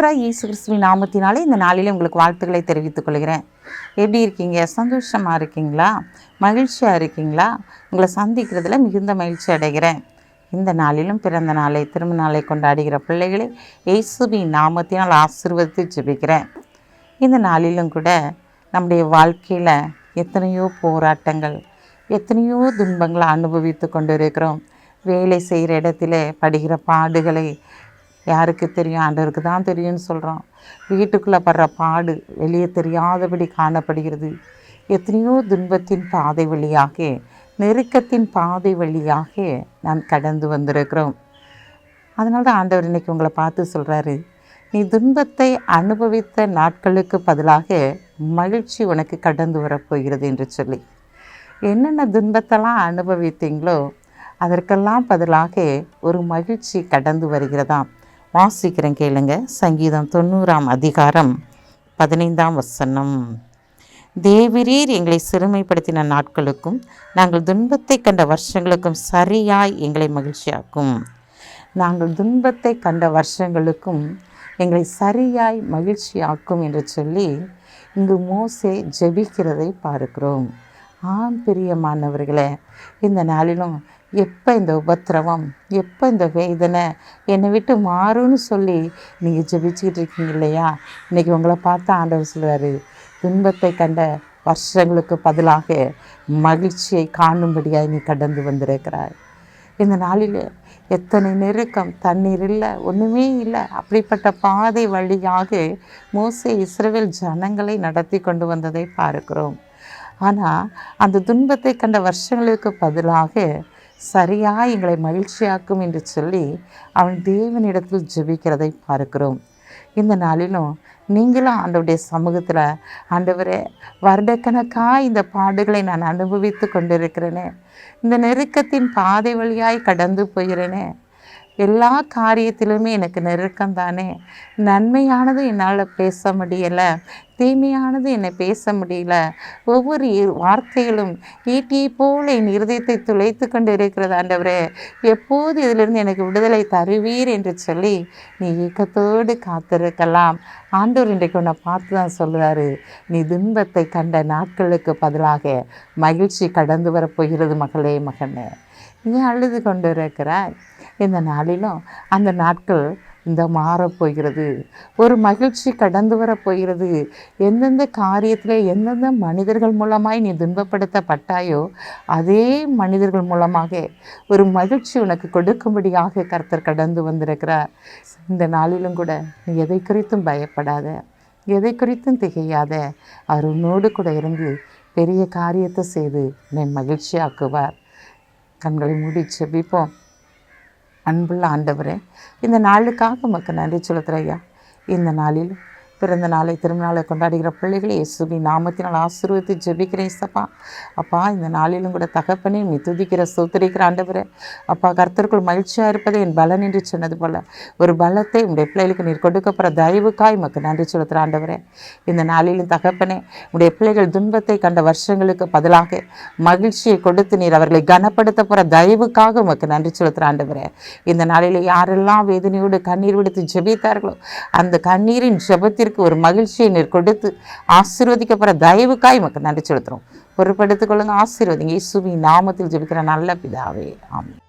ஆண்டவராக இயேசு கிறிஸ்துவின் நாமத்தினாலே இந்த நாளில் உங்களுக்கு வாழ்த்துக்களை தெரிவித்துக் கொள்கிறேன். எப்படி இருக்கீங்க? சந்தோஷமாக இருக்கீங்களா? மகிழ்ச்சியாக இருக்கீங்களா? உங்களை சந்திக்கிறதுல மிகுந்த மகிழ்ச்சி அடைகிறேன். இந்த நாளிலும் பிறந்த நாளை திரும்ப நாளை கொண்டாடுகிற பிள்ளைகளை இயேசுவின் நாமத்தினால் ஆசிர்வதித்து ஜெபிக்கிறேன். இந்த நாளிலும் கூட நம்முடைய வாழ்க்கையில் எத்தனையோ போராட்டங்கள் எத்தனையோ துன்பங்களை அனுபவித்து கொண்டு இருக்கிறோம் வேலை செய்கிற இடத்துல படுகிற பாடுகளை யாருக்கு தெரியும்? ஆண்டவருக்கு தான் தெரியும்னு சொல்கிறோம் வீட்டுக்குள்ளே படுற பாடு வெளியே தெரியாதபடி காணப்படுகிறது. எத்தனையோ துன்பத்தின் பாதை வழியாக நெருக்கத்தின் பாதை வழியாக நாம் கடந்து வந்திருக்கிறோம். அதனால தான் ஆண்டவர் இன்னைக்கு உங்களை பார்த்து சொல்கிறாரு நீ துன்பத்தை அனுபவித்த நாட்களுக்கு பதிலாக மகிழ்ச்சி உனக்கு கடந்து வரப்போகிறது என்று சொல்லி. என்னென்ன துன்பத்தெல்லாம் அனுபவித்தீங்களோ அதற்கெல்லாம் பதிலாக ஒரு மகிழ்ச்சி கடந்து வருகிறதாம். வாசிக்கிறேன் கேளுங்க. சங்கீதம் தொண்ணூறாம் அதிகாரம் பதினைந்தாம் வசனம். தேவிரீர் எங்களை சிறுமைப்படுத்தின நாட்களுக்கும் நாங்கள் துன்பத்தை கண்ட வருஷங்களுக்கும் சரியாய் எங்களை மகிழ்ச்சியாக்கும். நாங்கள் துன்பத்தை கண்ட வருஷங்களுக்கும் எங்களை சரியாய் மகிழ்ச்சியாக்கும் என்று சொல்லி இங்கு மோசே ஜெபிக்கிறதை பார்க்கிறோம். ஆம் பிரியமானவர்களே இந்த நாளிலும் எப்போ இந்த உபத்திரவம்? எப்போ இந்த வேதனை? என்னை விட்டு மாறும்னு சொல்லி நீங்கள் ஜெபிச்சுக்கிட்டு இருக்கீங்க இல்லையா? இன்றைக்கி உங்களை பார்த்து ஆண்டவர் சொல்லுவார் துன்பத்தை கண்ட வருஷங்களுக்கு பதிலாக மகிழ்ச்சியை காணும்படியாக நீ கடந்து வந்திருக்கிறாய். இந்த நாளில் எத்தனை நெருக்கம் தண்ணீர் இல்லை ஒன்றுமே இல்லை. அப்படிப்பட்ட பாதை வழியாக மோசே இஸ்ரேல் ஜனங்களை நடத்தி கொண்டு வந்ததை பார்க்கிறோம். ஆனால் அந்த துன்பத்தை கண்ட வருஷங்களுக்கு பதிலாக சரியாக எங்களை மகிழ்ச்சியாக்கும் என்று சொல்லி அவன் தேவனிடத்தில் ஜெபிக்கிறதை பார்க்கிறோம். இந்த நாளிலும் நீங்களும் ஆண்டவருடைய சமூகத்தில் ஆண்டவரே வருடக்கணக்காக இந்த பாடுகளை நான் அனுபவித்து கொண்டிருக்கிறேனே. இந்த நெருக்கத்தின் பாதை வழியாய் கடந்து போகிறேனே. எல்லா காரியத்திலுமே எனக்கு நெருக்கம் தானே? நன்மையானது என்னால் பேச முடியலை. தீமையானது என்னை பேச முடியல. ஒவ்வொரு வார்த்தைகளும் ஈட்டியை போல என் இருதயத்தை துளைத்து கொண்டு இருக்கிறது ஆண்டவரே. எப்போது இதிலிருந்து எனக்கு விடுதலை தருவீர் என்று சொல்லி நீ ஏக்கத்தோடு காத்திருக்கலாம். ஆண்டவர் இன்றைக்கு உன்னை பார்த்து தான் சொல்லுவார். நீ துன்பத்தை கண்ட நாட்களுக்கு பதிலாக மகிழ்ச்சி கடந்து வரப்போகிறது மகளே மகனே. நீ அழுது கொண்டு இருக்கிறாய் இந்த நாளிலும் அந்த நாட்கள் இந்த மாறப்போகிறது ஒரு மகிழ்ச்சி கடந்து வரப்போகிறது எந்தெந்த காரியத்தில் எந்தெந்த மனிதர்கள் மூலமாய் நீ துன்பப்படுத்தப்பட்டாயோ அதே மனிதர்கள் மூலமாக ஒரு மகிழ்ச்சி உனக்கு கொடுக்கும்படியாக கர்த்தர் கடந்து வந்திருக்கிறார். இந்த நாளிலும் கூட நீ எதை குறித்தும் பயப்படாத. எதை குறித்தும் திகையாத. அவர் உன்னோடு கூட இருந்து பெரிய காரியத்தை செய்து என்னை மகிழ்ச்சியாக்குவார். கண்களை மூடி செபிப்போம் அன்புள்ள ஆண்டவரே இந்த நாளுக்காக உமக்கு நன்றி செலுத்துகிறேன் ஐயா. இந்த நாளில் பிறந்த நாளை திருநாளை கொண்டாடுகிற பிள்ளைகளை இயேசுவி நாமத்தினால் ஆசீர்வதித்து ஜெபிக்கிறேன் சப்பா அப்பா இந்த நாளிலும் கூட தகப்பனே நீ துதிக்கிற சூத்திரிக்கிற ஆண்டவரே. அப்பா கர்த்தருக்குள் மகிழ்ச்சியாக இருப்பதை என் பலன் என்று சொன்னது போல். ஒரு பலத்தை உடைய பிள்ளைகளுக்கு நீர் கொடுக்கப்படுற தயவுக்காய் உமக்கு நன்றி செலுத்துகிற ஆண்டவரே. இந்த நாளிலும் தகப்பனே உடைய பிள்ளைகள் துன்பத்தை கண்ட வருஷங்களுக்கு பதிலாக மகிழ்ச்சியை கொடுத்து நீர் அவர்களை கனப்படுத்த போகிற தயவுக்காக உமக்கு நன்றி செலுத்துகிற ஆண்டவரே. இந்த நாளில் யாரெல்லாம் வேதனையோடு கண்ணீர் விடுத்து ஜெபித்தார்களோ அந்த கண்ணீரின் ஜெபத்திற்கு ஒரு மகிழ்ச்சியை நீர் கொடுத்து ஆசீர்வதிக்க தயவுக்காய் மக்கள் நன்றி செலுத்துகிறோம் பொறுப்படுத்திக் கொள்ளுங்க ஆசீர்வதிங்க. இசுவி நாமத்தில் ஜெபிக்கிற நல்ல பிதாவே ஆமாம்